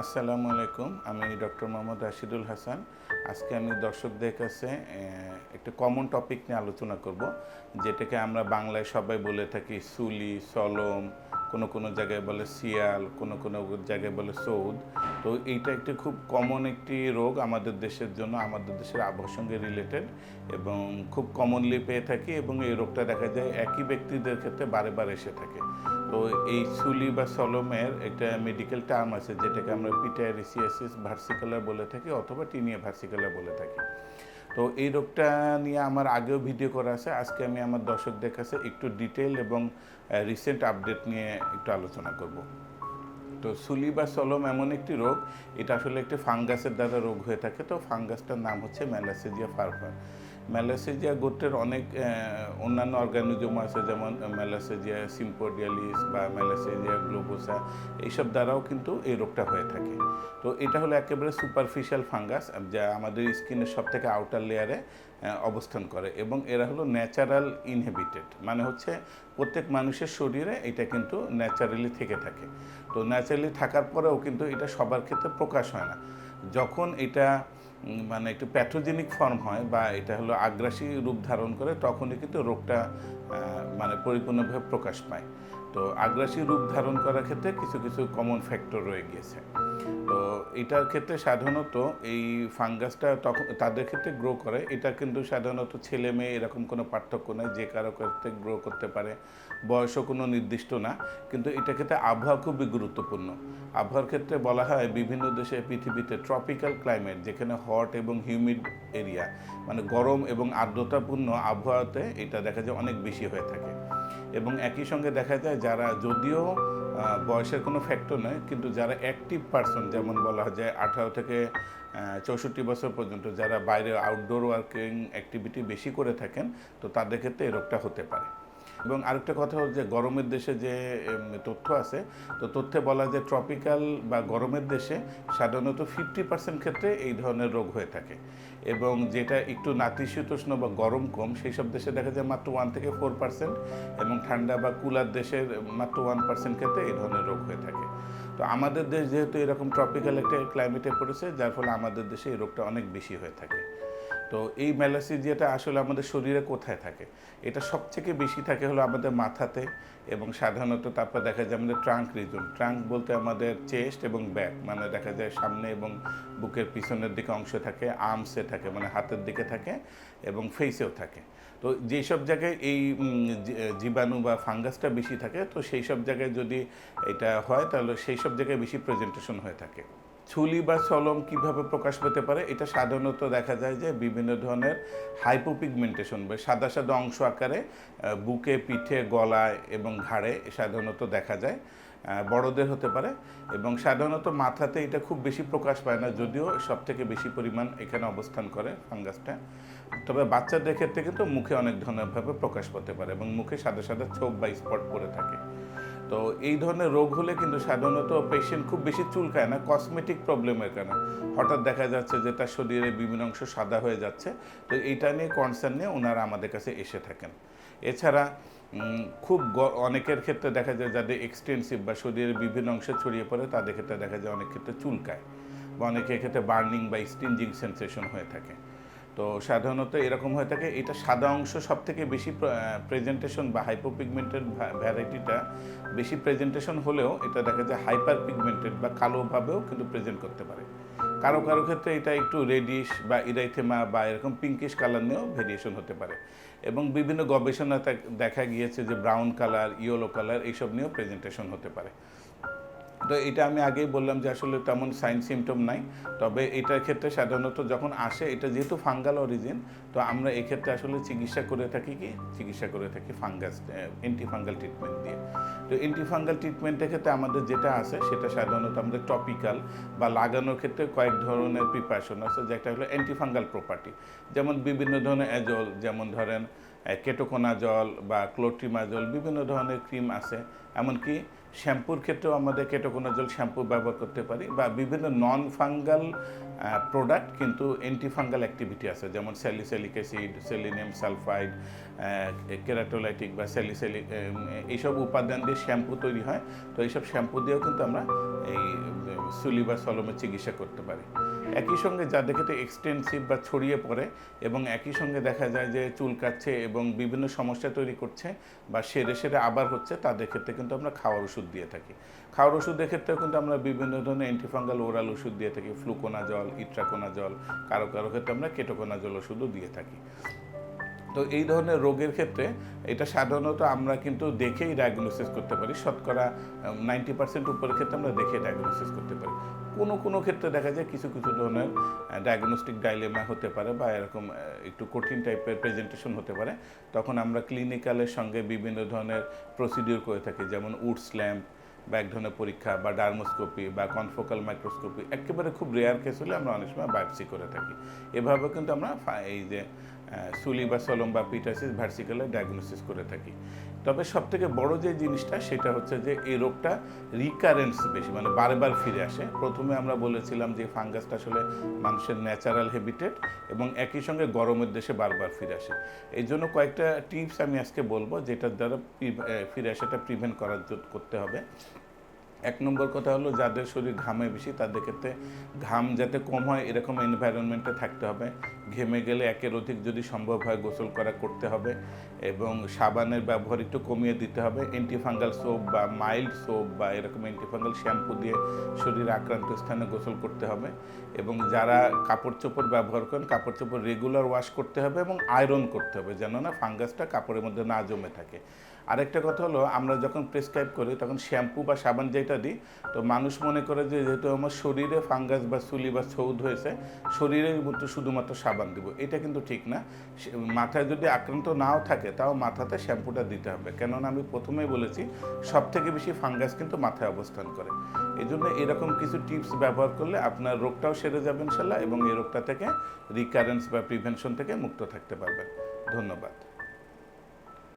আসসালামু আলাইকুম, আমি ডক্টর মোহাম্মদ রাশিদুল হাসান। আজকে আমি দর্শকদের কাছে একটা কমন টপিক নিয়ে আলোচনা করব, যেটাকে আমরা বাংলায় সবাই বলে থাকি সুলি সলম কোনো কোনো জায়গায় বলে শিয়াল, কোনো কোনো জায়গায় বলে সৌদ। তো এইটা একটি খুব কমন একটি রোগ আমাদের দেশের জন্য, আমাদের দেশের আবহাওয়ার সঙ্গে রিলেটেড এবং খুব কমনলি পেয়ে থাকি এবং এই রোগটা দেখা যায় একই ব্যক্তিদের ক্ষেত্রে বারে বারে এসে থাকে। তো এই সুলি বা সলমের একটা মেডিকেল টার্ম আছে যেটাকে আমরা পিটারিসিয়াসিস ভার্সিকুলার বলে থাকি অথবা টিনিয়া ভার্সিকুলার বলে থাকি। তো এই রোগটা নিয়ে আমার আগেও ভিডিও করা আছে, আজকে আমি আমার দর্শকদের কাছে একটু ডিটেল এবং রিসেন্ট আপডেট নিয়ে একটু আলোচনা করব। তো সুলি বা সলম এমন একটি রোগ, এটা আসলে একটি ফাঙ্গাসের দ্বারা রোগ হয়ে থাকে, তো ফাঙ্গাসটার নাম হচ্ছে ম্যালাসেজিয়া ফারফার ম্যালাসেজিয়া গোত্রের অনেক অন্যান্য অর্গানিজম আছে, যেমন ম্যালাসেজিয়া সিম্পোডিয়ালিস বা ম্যালাসেজিয়া গ্লোবোসা এইসব দ্বারাও কিন্তু এই রোগটা হয়ে থাকে। তো এটা হলো একেবারে সুপারফিশিয়াল ফাঙ্গাস যা আমাদের স্কিনের সব থেকে আউটার লেয়ারে অবস্থান করে এবং এরা হলো ন্যাচারাল ইনহেবিটেড মানে হচ্ছে প্রত্যেক মানুষের শরীরে এটা কিন্তু ন্যাচারালি থেকে থাকে। তো ন্যাচারালি থাকার পরেও কিন্তু এটা সবার ক্ষেত্রে প্রকাশ হয় না। যখন এটা মানে একটু প্যাথোজেনিক ফর্ম হয় বা এটা হলো আগ্রাসী রূপ ধারণ করে, তখনই কিন্তু রোগটা মানে পরিপূর্ণভাবে প্রকাশ পায়। তো আগ্রাসী রূপ ধারণ করার ক্ষেত্রে কিছু কিছু কমন ফ্যাক্টর রয়ে গিয়েছে। তো এটার ক্ষেত্রে সাধারণত এই ফাঙ্গাসটা তখন, তাদের ক্ষেত্রে গ্রো করে। এটা কিন্তু সাধারণত ছেলে মেয়ে এরকম কোনো পার্থক্য নেই, যে কারও ক্ষেত্রে গ্রো করতে পারে। বয়সও কোনো নির্দিষ্ট না, কিন্তু এটা ক্ষেত্রে আবহাওয়া খুবই গুরুত্বপূর্ণ। আবহাওয়ার ক্ষেত্রে বলা হয় বিভিন্ন দেশে, পৃথিবীতে ট্রপিক্যাল ক্লাইমেট যেখানে হট এবং হিউমিড এরিয়া মানে গরম এবং আর্দ্রতাপূর্ণ আবহাওয়াতে এটা দেখা যায় অনেক বেশি হয়ে থাকে। এবং একই সঙ্গে দেখা যায় যারা যদিও বয়সের কোনো ফ্যাক্টর নয়, কিন্তু যারা অ্যাক্টিভ পার্সন যেমন বলা যায় আঠারো থেকে চৌষট্টি বছর পর্যন্ত যারা বাইরে আউটডোর ওয়ার্কিং অ্যাক্টিভিটি বেশি করে থাকেন, তো তাদের ক্ষেত্রে এই রোগটা হতে পারে। এবং আরেকটা কথা যে গরমের দেশে যে তথ্য আছে, তো তথ্যে বলা যায় ট্রপিক্যাল বা গরমের দেশে সাধারণত ফিফটি পার্সেন্ট ক্ষেত্রে এই ধরনের রোগ হয়ে থাকে। এবং যেটা একটু নাতিশীতোষ্ণ বা গরম কম সেই সব দেশে দেখা যায় মাত্র ওয়ান থেকে ফোর পার্সেন্ট এবং ঠান্ডা বা কুলার দেশের মাত্র ওয়ান পার্সেন্ট ক্ষেত্রে এই ধরনের রোগ হয়ে থাকে। তো আমাদের দেশ যেহেতু এরকম ট্রপিক্যাল একটা ক্লাইমেটে পড়েছে, যার ফলে আমাদের দেশে এই রোগটা অনেক বেশি হয়ে থাকে। তো এই ম্যালাসিজিয়াটা আসলে আমাদের শরীরে কোথায় থাকে? এটা সবথেকে বেশি থাকে হলো আমাদের মাথাতে এবং সাধারণত তারপর দেখা যায় আমাদের ট্রাঙ্ক রিজন ট্রাঙ্ক বলতে আমাদের চেস্ট এবং ব্যাক মানে দেখা যায় সামনে এবং বুকের পিছনের দিকে অংশ থাকে, আর্মসে থাকে মানে হাতের দিকে থাকে এবং ফেসেও থাকে। তো যেই সব জায়গায় এই জীবাণু বা ফাঙ্গাসটা বেশি থাকে, তো সেই সব জায়গায় যদি এটা হয় তাহলে সেই সব জায়গায় বেশি প্রেজেন্টেশন হয়ে থাকে। ছুলি বা চলম কীভাবে প্রকাশ পেতে পারে, এটা সাধারণত দেখা যায় যে বিভিন্ন ধরনের হাইপোপিগমেন্টেশন বা সাদা সাদা অংশ আকারে বুকে, পিঠে, গলায় এবং ঘাড়ে সাধারণত দেখা যায় বড়দের হতে পারে এবং সাধারণত মাথাতে এটা খুব বেশি প্রকাশ পায় না, যদিও সব থেকে বেশি পরিমাণ এখানে অবস্থান করে ফাঙ্গাসটা। তবে বাচ্চাদের ক্ষেত্রে কিন্তু মুখে অনেক ধরনেরভাবে প্রকাশ পেতে পারে এবং মুখে সাদা সাদা ছোপ বা স্পট পড়ে থাকে। তো এই ধরনের রোগ হলে কিন্তু সাধারণত পেশেন্ট খুব বেশি চুলকায় না কসমেটিক প্রবলেমের কারণে। হঠাৎ দেখা যাচ্ছে যে তার শরীরে বিভিন্ন অংশ সাদা হয়ে যাচ্ছে, তো এইটা নিয়ে কনসার্ন নিয়ে ওনারা আমাদের কাছে এসে থাকেন। এছাড়া খুব অনেকের ক্ষেত্রে দেখা যায় যাদের এক্সটেন্সিভ বা শরীরের বিভিন্ন অংশে ছড়িয়ে পড়ে, তাদের ক্ষেত্রে দেখা যায় অনেক ক্ষেত্রে চুলকায়। বা অনেকের ক্ষেত্রে বার্নিং বা স্টিঞ্জিং সেন্সেশন হয়ে থাকে। তো সাধারণত এরকম হয়ে থাকে। এটা সাদা অংশ সব থেকে বেশি প্রেজেন্টেশন বা হাইপোপিগমেন্টেড ভ্যারাইটিটা বেশি প্রেজেন্টেশন হলেও এটা দেখা যায় হাইপার পিগমেন্টেড বা কালোভাবেও কিন্তু প্রেজেন্ট করতে পারে। কারও কারও ক্ষেত্রে এটা একটু রেডিশ বা ইরাইথেমা বা এরকম পিঙ্কিশ কালার নিয়েও ভেরিয়েশন হতে পারে। এবং বিভিন্ন গবেষণাতে দেখা গিয়েছে যে ব্রাউন কালার ইয়েলো কালার এইসব নিয়েও প্রেজেন্টেশন হতে পারে। তো এটা আমি আগেই বললাম যে আসলে তেমন সাইন সিমটম নাই। তবে এটার ক্ষেত্রে সাধারণত যখন আসে, এটা যেহেতু ফাঙ্গাল অরিজিন তো আমরা এক্ষেত্রে আসলে চিকিৎসা করে থাকি কি? চিকিৎসা করে থাকি ফাঙ্গাস অ্যান্টি ফাঙ্গাল ট্রিটমেন্ট দিয়ে। তো অ্যান্টি ফাঙ্গাল ট্রিটমেন্টের ক্ষেত্রে আমাদের যেটা আছে, সেটা সাধারণত আমাদের টপিক্যাল বা লাগানোর ক্ষেত্রে কয়েক ধরনের প্রিপারেশন আছে, যেটা হলো অ্যান্টিফাঙ্গাল প্রপার্টি যেমন বিভিন্ন ধরনের অ্যাজল যেমন ধরেন কেটোকোনাজল বা ক্লোট্রিমাজল, বিভিন্ন ধরনের ক্রিম আছে। এমনকি শ্যাম্পুর ক্ষেত্রেও আমাদের কেটোকোনাজল শ্যাম্পু ব্যবহার করতে পারি বা বিভিন্ন নন ফাঙ্গাল প্রোডাক্ট কিন্তু অ্যান্টি ফাঙ্গাল অ্যাক্টিভিটি আছে। যেমন salicylic acid selenium sulphide keratolytic বা স্যালিসেলিক এইসব উপাদান দিয়ে শ্যাম্পু তৈরি হয়। তো এইসব শ্যাম্পু দিয়েও কিন্তু আমরা এই সুলি বা সলমের চিকিৎসা করতে পারি। একই সঙ্গে যাদের ক্ষেত্রে এক্সটেন্সিভ বা ছড়িয়ে পড়ে এবং একই সঙ্গে দেখা যায় যে চুল কাচ্ছে এবং বিভিন্ন সমস্যা তৈরি করছে বা সেরে সেরে আবার হচ্ছে, তাদের ক্ষেত্রে কিন্তু আমরা খাওয়ার ওষুধ দিয়ে থাকি। খাওয়ার ওষুধের ক্ষেত্রেও কিন্তু আমরা বিভিন্ন ধরনের অ্যান্টিফাঙ্গাল ওরাল ওষুধ দিয়ে থাকি ফ্লুকোনা জল ইট্রাকোনা জল কারও কারও ক্ষেত্রে আমরা কেটোকোনা জল ওষুধও দিয়ে থাকি। তো এই ধরনের রোগের ক্ষেত্রে এটা সাধারণত আমরা কিন্তু দেখেই ডায়াগনোসিস করতে পারি। শতকরা নাইনটি পার্সেন্ট উপরের ক্ষেত্রে আমরা দেখে ডায়াগনোসিস করতে পারি। কোনো কোনো ক্ষেত্রে দেখা যায় কিছু কিছু ধরনের ডায়াগনস্টিক ডাইলেমা হতে পারে বা এরকম একটু কঠিন টাইপের প্রেজেন্টেশন হতে পারে। তখন আমরা ক্লিনিক্যালের সঙ্গে বিভিন্ন ধরনের প্রসিডিওর করে থাকি, যেমন উডস ল্যাম্প বা এক ধরনের পরীক্ষা বা ডার্মোস্কোপি বা কনফোকাল মাইক্রোস্কোপি একেবারে খুব রেয়ার কেস হলে আমরা অনেক সময় বায়োপসি করে থাকি। এভাবে কিন্তু আমরা এই যে সুলি বা সলম বা পিটাসিস ভার্সিক্যালে ডায়াগনোসিস করে থাকি। তবে সব থেকে বড় যে জিনিসটা, সেটা হচ্ছে যে এই রোগটা রিকারেন্স বেশি মানে বারবার ফিরে আসে। প্রথমে আমরা বলেছিলাম যে ফাঙ্গাসটা আসলে মানুষের ন্যাচারাল হ্যাবিটেট এবং একই সঙ্গে গরমের দেশে বারবার ফিরে আসে। এই জন্য কয়েকটা টিপস আমি আজকে বলব, যেটার দ্বারা ফিরে আসাটা প্রিভেন্ট করার করতে হবে। এক নম্বর কথা হলো, যাদের শরীর ঘামে বেশি, তাদের ক্ষেত্রে ঘাম যাতে কম হয়, এরকম এনভায়রনমেন্টে থাকতে হবে। ঘেমে গেলে একের অধিক যদি সম্ভব হয় গোসল করা করতে হবে এবং সাবানের ব্যবহার একটু কমিয়ে দিতে হবে। অ্যান্টিফাঙ্গাল সোপ বা মাইল্ড সোপ বা এরকম অ্যান্টিফাঙ্গাল শ্যাম্পু দিয়ে শরীর আক্রান্ত স্থানে গোসল করতে হবে এবং যারা কাপড় চোপড় ব্যবহার করেন, কাপড় চোপড় রেগুলার ওয়াশ করতে হবে এবং আয়রন করতে হবে যেন না ফাঙ্গাসটা কাপড়ের মধ্যে না জমে থাকে। আরেকটা কথা হলো, আমরা যখন প্রেসক্রাইব করি তখন শ্যাম্পু বা সাবান যেটা দিই, তো মানুষ মনে করে যে যেহেতু আমার শরীরে ফাঙ্গাস বা সুলি বা ছৌদ হয়েছে, শরীরের মধ্যে শুধুমাত্র সাবান দিব। এটা কিন্তু ঠিক না। মাথায় যদি আক্রান্ত নাও থাকে, তাও মাথাতে শ্যাম্পুটা দিতে হবে। কেননা আমি প্রথমেই বলেছি সব থেকে বেশি ফাঙ্গাস কিন্তু মাথায় অবস্থান করে। এই জন্য এরকম কিছু টিপস ব্যবহার করলে আপনার রোগটাও সেরে যাবেন ইনশাল্লাহ এবং এই রোগটা থেকে রিকারেন্স বা প্রিভেনশন থেকে মুক্ত থাকতে পারবেন। ধন্যবাদ।